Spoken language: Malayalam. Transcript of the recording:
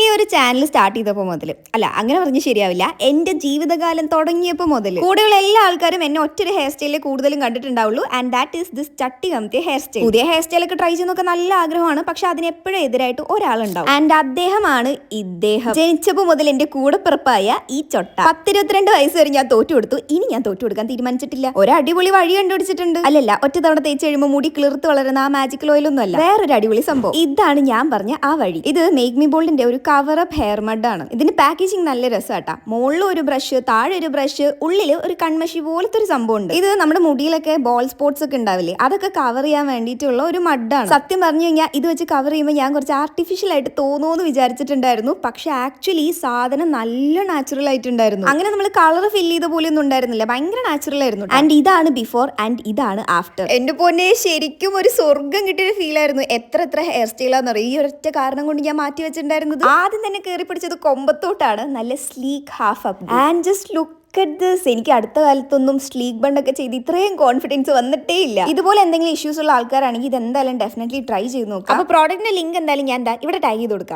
ഈ ഒരു ചാനൽ സ്റ്റാർട്ട് ചെയ്തപ്പോൾ മുതൽ അല്ല അങ്ങനെ പറഞ്ഞ് ശരിയാവില്ല. എന്റെ ജീവിതകാലം തുടങ്ങിയപ്പോൾ മുതൽ കൂടെയുള്ള എല്ലാ ആൾക്കാരും എന്നെ ഒറ്റൊരു ഹെയർ സ്റ്റൈലിൽ കൂടുതലും കണ്ടിട്ടുണ്ടാവുള്ളൂ. ആൻഡ് ദാറ്റ് ഈസ് ദിസ് ചട്ടി കമത്തിയ ഹെയർ സ്റ്റൈൽ പുതിയ ഹെയർ സ്റ്റൈലൊക്കെ ട്രൈ ചെയ്യുന്നൊക്കെ നല്ല ആഗ്രഹമാണ് പക്ഷെ അതിനെപ്പോഴും എതിരായിട്ട് ഒരാളുണ്ടാവും. ആൻഡ് അദ്ദേഹമാണ് ഇദ്ദേഹം. ജനിച്ചപ്പോൾ മുതൽ എന്റെ കൂടെ പിറപ്പായ ഈ ചൊട്ട. പത്തിരുപത്തിരണ്ട് വയസ്സ് വരെ ഞാൻ തോറ്റു കൊടുത്തു. ഇനി ഞാൻ തോറ്റു കൊടുക്കാൻ തീരുമാനിച്ചിട്ടില്ല. ഒരു അടിപൊളി വഴി കണ്ടുപിടിച്ചിട്ടുണ്ട്. അല്ലല്ല ഒറ്റ തവണ തേച്ച് കഴിയുമ്പോൾ മുടി കിളിർത്ത് വളരുന്ന ആ മാജിക്കൽ ഓയിലൊന്നും അല്ല വേറൊരു അടിപൊളി സംഭവം. ഇതാണ് ഞാൻ പറഞ്ഞ ആ വഴി. ഇത് മേക്ക് മി ബോൾഡിന്റെ ഒരു കവർ അപ്പ് ഹെയർ മഡ് ആണ്. ഇതിന്റെ പാക്കേജിങ് നല്ല രസമാട്ടാ മുകളിൽ ഒരു ബ്രഷ് താഴെ ഒരു ബ്രഷ് ഉള്ളിൽ ഒരു കൺമഷി പോലത്തെ ഒരു സംഭവം ഉണ്ട്. ഇത് നമ്മുടെ മുടിയിലൊക്കെ ബോൾ സ്പോട്സ് ഒക്കെ ഉണ്ടാവില്ലേ? അതൊക്കെ കവർ ചെയ്യാൻ വേണ്ടിയിട്ടുള്ള ഒരു മഡാണ് സത്യം പറഞ്ഞു കഴിഞ്ഞാൽ ഇത് വെച്ച് കവർ ചെയ്യുമ്പോൾ ഞാൻ കുറച്ച് ആർട്ടിഫിഷ്യൽ ആയിട്ട് തോന്നുമെന്ന് വിചാരിച്ചിട്ടുണ്ടായിരുന്നു. പക്ഷെ ആക്ച്വലി ഈ സാധനം നല്ല നാച്ചുറൽ ആയിട്ടുണ്ടായിരുന്നു. അങ്ങനെ നമ്മൾ കളർ ഫില്ല് ചെയ്ത പോലെ ഒന്നും ഉണ്ടായിരുന്നില്ല. ഭയങ്കര നാച്ചുറൽ ആയിരുന്നു ആൻഡ് ഇതാണ് ബിഫോർ ആൻഡ് ഇതാണ് ആഫ്റ്റർ എന്റെ പൊന്നെ ശരിക്കും ഒരു സ്വർഗം കിട്ടിയ ഫീൽ ആയിരുന്നു. എത്ര എത്ര ഹെയർ സ്റ്റൈലാന്ന് അറിയാം ഈ ഒരൊറ്റ കാരണം കൊണ്ട് ഞാൻ മാറ്റി വെച്ചിട്ടുണ്ടായിരുന്നത്. ആദ്യം തന്നെ കയറി പിടിച്ചത് കൊമ്പത്തോട്ടാണ്. നല്ല sleek half up and just look at this എനിക്ക് അടുത്ത കാലത്തൊന്നും സ്ലീക്ക് ബണ്ടൊക്കെ ചെയ്ത് ഇത്രയും കോൺഫിഡൻസ് വന്നിട്ടേ ഇല്ല. ഇതുപോലെ എന്തെങ്കിലും ഇഷ്യൂസ് ഉള്ള ആൾക്കാരാണെങ്കിൽ ഇത് എന്തായാലും ഡെഫിനറ്റ്ലി ട്രൈ ചെയ്ത് നോക്കാം. അപ്പോൾ പ്രോഡക്റ്റിന്റെ ലിങ്ക് എന്തായാലും ഞാൻ ഇവിടെ ടാഗ് ചെയ്ത് കൊടുക്കാം.